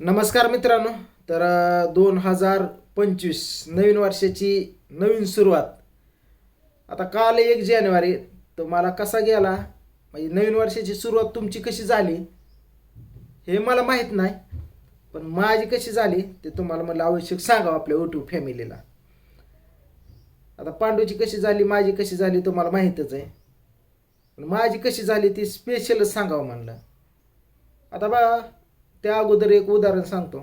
नमस्कार मित्रांनो. तर दोन हजार पंचवीस नवीन वर्षाची नवीन सुरुवात. आता काल एक जानेवारी तर मला कसा गेला? म्हणजे नवीन वर्षाची सुरुवात तुमची कशी झाली? हे मला माहीत नाही पण माझी कशी झाली ते तुम्हाला मला आवश्यक सांगावं आपल्या यूट्यूब फॅमिलीला आता पांडूची कशी झाली माझी कशी झाली तुम्हाला माहीतच आहे. पण माझी कशी झाली ती स्पेशलच सांगावं म्हणलं. आता बा त्या अगोदर एक उदाहरण सांगतो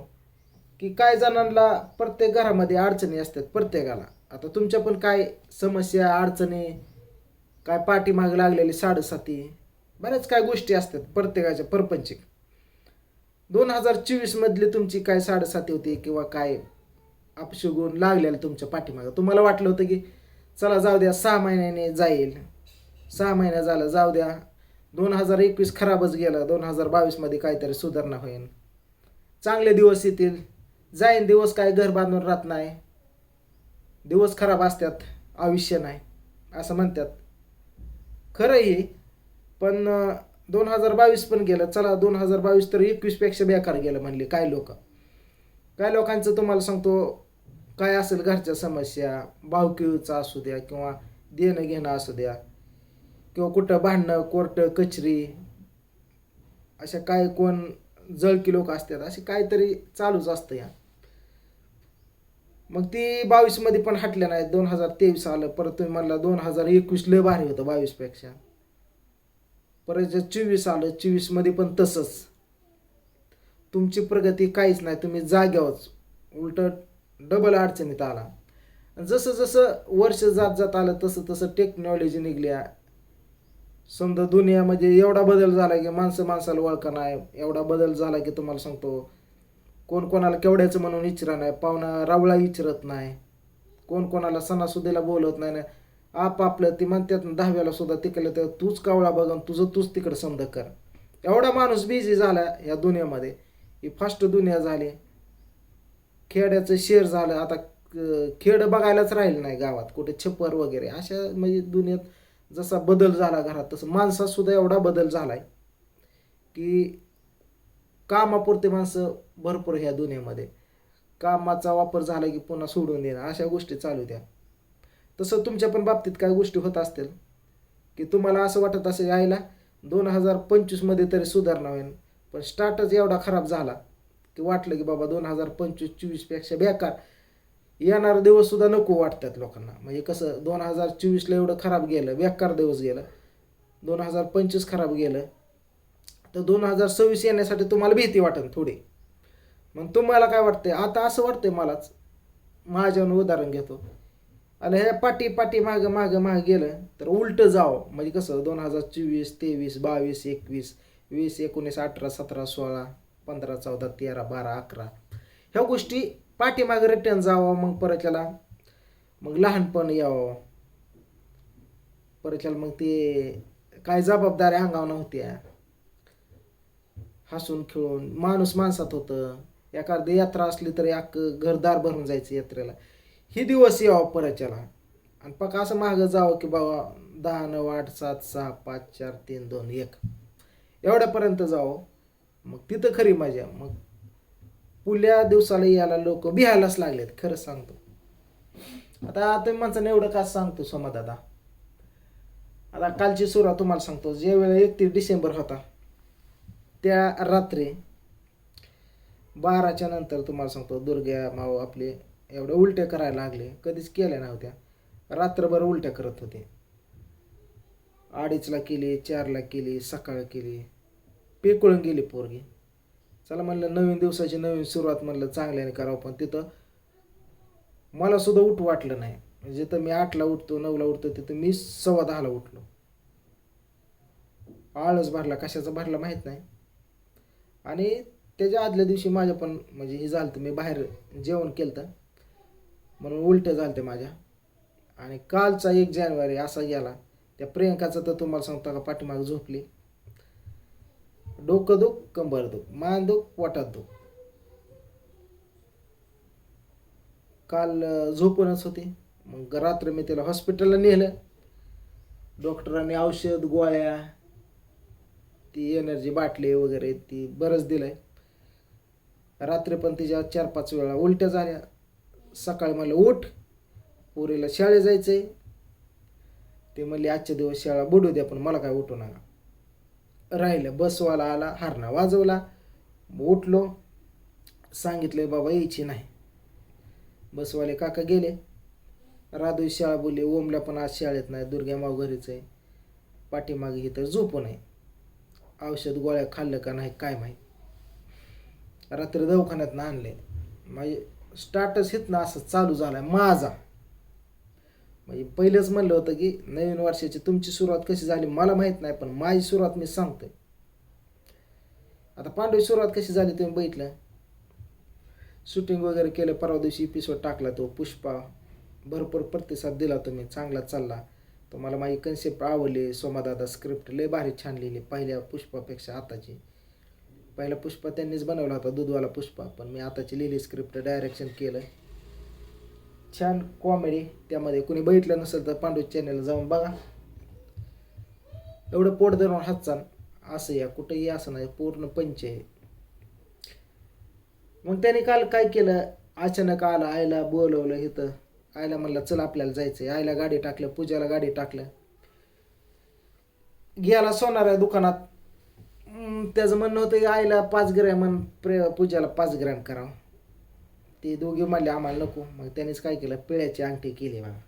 की काय जणांना प्रत्येक घरामध्ये अडचणी असतात प्रत्येकाला. आता तुमच्या पण काय समस्या अडचणी काय पाठीमाग लागलेली साडेसाती बऱ्याच काय गोष्टी असतात प्रत्येकाच्या परपंचिक. दोन हजार चोवीसमधली तुमची काय साडेसाती होती किंवा काय अपशगुन लागलेलं तुमच्या पाठीमागं? तुम्हाला वाटलं होतं की चला जाऊ द्या सहा महिन्याने जाईल. सहा महिन्या झालं जाऊ द्या. दोन हजार एकवीस खराबच गेलं दोन हजार बावीसमध्ये काहीतरी सुधारणा होईल चांगले दिवस येतील. जाईन दिवस काय घर बांधून राहत नाही. दिवस खराब असतात आयुष्य नाही असं म्हणतात. खरंही पण दोन हजार बावीस पण गेलं. चला दोन हजार बावीस तर एकवीसपेक्षा बेकार गेलं म्हणले काय लोक. काय लोकांचं तुम्हाला सांगतो काय असेल घरच्या समस्या भावकीचा असू द्या किंवा देणं घेणं असू द्या. किंवा कुठं भांडणं कोर्ट कचरी अशा काय कोण जळकी लोक असतात असे काहीतरी चालूच असतं या. मग ती बावीसमध्ये पण हटल्या नाही दोन हजार तेवीस आलं परत तुम्ही म्हणला दोन हजार एकवीस लय भारी होतं बावीसपेक्षा. परत जे चोवीस आलं चोवीसमध्ये पण तसंच. तुमची प्रगती काहीच नाही तुम्ही जाग्यावच उलट डबल अडचणीत आला. जसं जसं वर्ष जात जात आलं तसं तसं टेक्नॉलॉजी निघल्या. समजा दुनियामध्ये म्हणजे एवढा बदल झाला की माणसं माणसाला ओळखा नाही एवढा बदल झाला की तुम्हाला सांगतो कोण कोणाला केवढ्याचं म्हणून विचारा नाही पाहुणा रावळा विचारत नाही कोण कोणाला सणासुदीला बोलत नाही ना आपापलं ती म्हणतात दहाव्याला सुद्धा तिकडलं तर तूच कावळा बघन तुझं तूच तिकडं समज कर. एवढा माणूस बिझी झाला या दुनियामध्ये ही फास्ट दुनिया झाली. खेड्याचं शेर झालं आता खेड बघायलाच राहिलं नाही गावात कुठे छप्पर वगैरे अशा म्हणजे दुनियात जसा बदल झाला घरात तसं माणसात सुद्धा एवढा बदल झालाय की कामापुरते माणसं भरपूर ह्या दुनियेमध्ये. कामाचा वापर झाला की पुन्हा सोडून देणं अशा गोष्टी चालू द्या तसं तुमच्या पण बाबतीत काय गोष्टी होत असतील की तुम्हाला असं वाटत असेल यायला दोन हजार पंचवीसमध्ये तरी सुधारणा होईल. पण स्टार्टच एवढा खराब झाला की वाटलं की बाबा दोन हजार पंचवीस चोवीसपेक्षा बेकार येणारा दिवस सुद्धा नको वाटतात लोकांना. म्हणजे कसं दोन हजार चोवीसला एवढं खराब गेलं बेकार दिवस गेलं. दोन हजार पंचवीस खराब गेलं. तर दोन हजार सव्वीस येण्यासाठी तुम्हाला भीती वाटेल थोडी. मग तुम्हाला काय वाटतंय? आता असं वाटतंय मलाच. माझ्यावर उदाहरण घेतो. आणि ह्या पाठी पाठी मागं मागं मागं गेलं तर उलटं जावं. म्हणजे कसं दोन हजार चोवीस तेवीस बावीस एकवीस वीस एकोणीस अठरा सतरा सोळा पंधरा चौदा तेरा बारा अकरा. ह्या गोष्टी पाठीमागं रिटर्न जावं मग परत त्याला मग लहानपण यावं. परत त्याला मग ते काय जबाबदाऱ्या अंगावर नव्हत्या. हसून खेळून माणूस माणसात होतं. एखादी यात्रा असली तरी अख्खं घरदार भरून जायचं यात्रेला. ही दिवस यावं परच्याला आणि पक्का असं मागं जावं की बाबा दहा नऊ आठ सात सहा पाच चार तीन दोन एक. एवढ्यापर्यंत जावं. मग तिथं खरी मजा. मग पुल्या दिवसाला यायला लोक भिहायलाच लागलेत खरं सांगतो. आता तुम्ही माणसाने एवढं का सांगतो समज आता कालची सुरुवात तुम्हाला सांगतो. जे वेळ एकतीस डिसेंबर होता त्या रात्री बाराच्या नंतर तुम्हाला सांगतो दुर्ग्या माऊ आपले एवढे उलट्या करायला लागले. कधीच केल्या नव्हत्या. रात्रभर उलट्या करत होते. अडीचला केली चारला केली सकाळ केली. पेकळून गेली पोरगी. चला म्हणलं नवीन दिवसाची नवीन सुरुवात म्हणलं चांगल्याने करावं पण तिथं मला सुद्धा उठ वाटलं नाही. म्हणजे जिथं मी आठला उठतो नऊला उठतो तिथं मी सव्वा दहाला उठलो. आळस भरला कशाचा भरला माहीत नाही. आणि त्याच्या आदल्या दिवशी माझ्या पण म्हणजे हे झालं मी बाहेर जेवण केलं तर म्हणून उलट्या झालं माझ्या. आणि कालचा एक जानेवारी असा गेला त्या प्रियंकाचं तर तुम्हाला सांगता का पाठीमाग झोपली. डोकं दुख कंबर दुख मान दुख पोटात दुख. काल झोपूनच होती. मग रात्र मी त्याला हॉस्पिटलला नेलं. डॉक्टरांनी औषध गोळ्या ती एनर्जी बाटली वगैरे ती बरंच दिलंय. रात्री पण तिच्या चार पाच वेळा उलट्या झाल्या. सकाळी मला उठ पोरीला शाळेत जायचंय. ते म्हणले आजच्या दिवस शाळा बुडू द्या पण मला काय उठू नका. राहिलं बसवाला आला हरणा वाजवला उठलो सांगितले बाबा यायची नाही. बसवाले काका गेले. राधू शाळा बोलली ओमला पण आज शाळेत नाही दुर्गा माव घरीच आहे. पाठीमागे घे तर झोपू नाही औषध गोळ्या खाल्लं का नाही काय माहीत. रात्री दवाखान्यात आणले म्हणजे स्टार्टच हित ना असं चालू झालाय माझा. म्हणजे पहिलंच म्हणलं होतं की नवीन वर्षाची तुमची सुरुवात कशी झाली मला माहीत नाही पण माझी सुरुवात मी सांगतोय. आता पांडवी सुरुवात कशी झाली तुम्ही बघितलं? शूटिंग वगैरे केलं परवा दिवशी एपिसोड टाकला तो पुष्पा भरपूर प्रतिसाद दिला तुम्ही चांगला चालला. तुम्हाला माझी कन्सेप्ट आवडली सोमादादा स्क्रिप्ट लय भारी छान लिहिली पहिल्या पुष्पापेक्षा आताची. पहिला पुष्पा त्यांनीच बनवला होता दूधवाला पुष्पा पण मी आताची लिहिली स्क्रिप्ट डायरेक्शन केलं. छान कॉमेडी त्यामध्ये. कोणी बघितलं नसेल तर पांडू चॅनलला जाऊन बघा. एवढं पोट धरून हातचाल असं या. कुठंही असं नाही. पूर्ण पंच आहे. मग त्याने काल काय केलं? अचानक आलं आईला बोलवलं इथं. आईला म्हणलं चल आपल्याला जायचंय. आईला गाडी टाकलं पूजाला गाडी टाकलं. गेला सोनाऱ्या दुकानात. त्याचं म्हणणं होतं की आईला पाच ग्रॅम म्हण प्रे पूजाला पाच ग्रॅम करावं. ते दोघे म्हणले आम्हाला नको. मग त्यानेच काय केलं? पिळ्याची अंगठी केली बघा.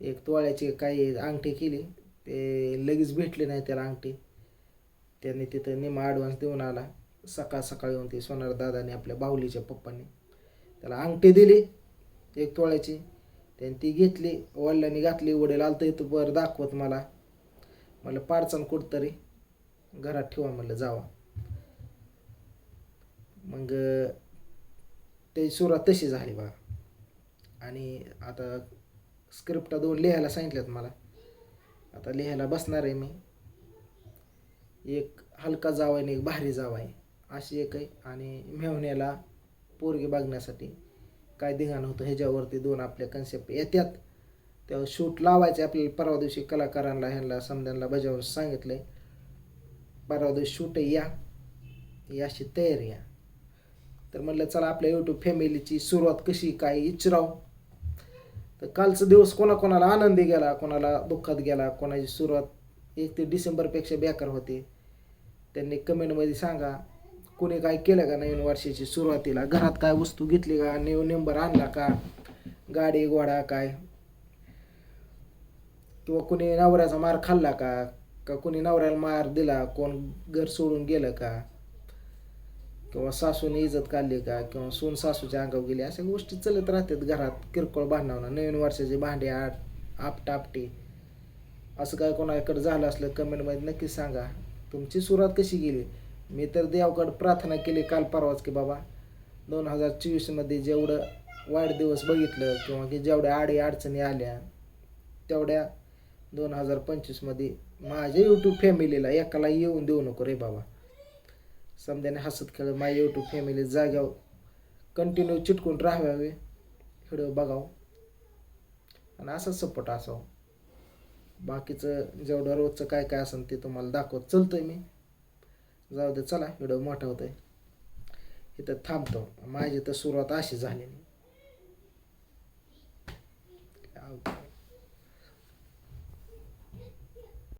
एक तोळ्याची काही अंगठी केली. ते लगेच भेटले नाही त्याला अंगठी. त्यांनी तिथं निमा ॲडव्हान्स देऊन आला. सकाळ सकाळ येऊन ते सोनार दादाने आपल्या बाहुलीच्या पप्पांनी त्याला अंगठी दिली एक तोळ्याची. त्याने ती घेतली वडिलांनी घातली. वडील आलतं इथं बरं दाखवत मला. म्हटलं पाडचान कुठतरी. घरात ठेवा म्हणलं जावा. मग ते सुरुवात तशी झाली बघा. आणि आता स्क्रिप्टा दोन लिहायला सांगितल्यात मला. आता लिहायला बसणार आहे मी. एक हलका जावा आणि एक भारी जावा आहे. अशी एक आहे. आणि मेवण्याला पोरगी बघण्यासाठी काय धिंगाणं होतं ह्याच्यावरती दोन आपल्या कन्सेप्ट येत्यात. तेव्हा शूट लावायचे आपल्याला. परवा दिवशी कलाकारांना ह्यांना समजांना बजावून आहे परवा दिवशी शूट या. अशी तयारी आहे. तर म्हणलं चला आपल्या यूट्यूब फॅमिलीची सुरुवात कशी काय इचराव तर कालचा दिवस कोणाकोणाला आनंदी गेला कोणाला दुःखात गेला कोणाची सुरुवात एक ते डिसेंबरपेक्षा बेकार होते. त्यांनी कमेंटमध्ये सांगा कोणी काय केलं का नवीन वर्षाची सुरुवातीला? घरात काय वस्तू घेतली का? न्यू नंबर आणला का? गाडी घोडा काय? किंवा कुणी नवऱ्याचा मार खाल्ला का? का कुणी नवऱ्याला मार दिला? कोण घर सोडून गेलं का? किंवा सासूने इज्जत काढली का किंवा सून सासूच्या अंगावर गेली अशा गोष्टी चालत राहतात घरात किरकोळ भांडणं नवीन वर्षाचे भांडे आट आपटापटी. असं काय कोणाकडे झालं असलं कमेंटमध्ये नक्की सांगा. तुमची सुरुवात कशी गेली मी तर देवाकडे प्रार्थना केली काल परवाच की बाबा दोन हजार चोवीसमध्ये जेवढं वाईट दिवस बघितलं किंवा की जेवढ्या आडी अडचणी आल्या तेवढ्या दोन हजार पंचवीसमध्ये माझ्या यूट्यूब फॅमिलीला एकाला येऊन देऊ नको रे बाबा. समध्याने हसत खेळ माझ्या यूट्यूब फॅमिली जाग्याव कंटिन्यू चिटकून राहावे. व्हिडिओ बघावं. आणि असं सपोर्ट असावं. बाकीचं जेवढं रोजचं काय काय असेल ते तुम्हाला दाखवत चलतोय मी. जाऊ दे चला व्हिडिओ मोठा होतोय. इथं थांबतो. माझी तर सुरुवात अशी झाली झालेली.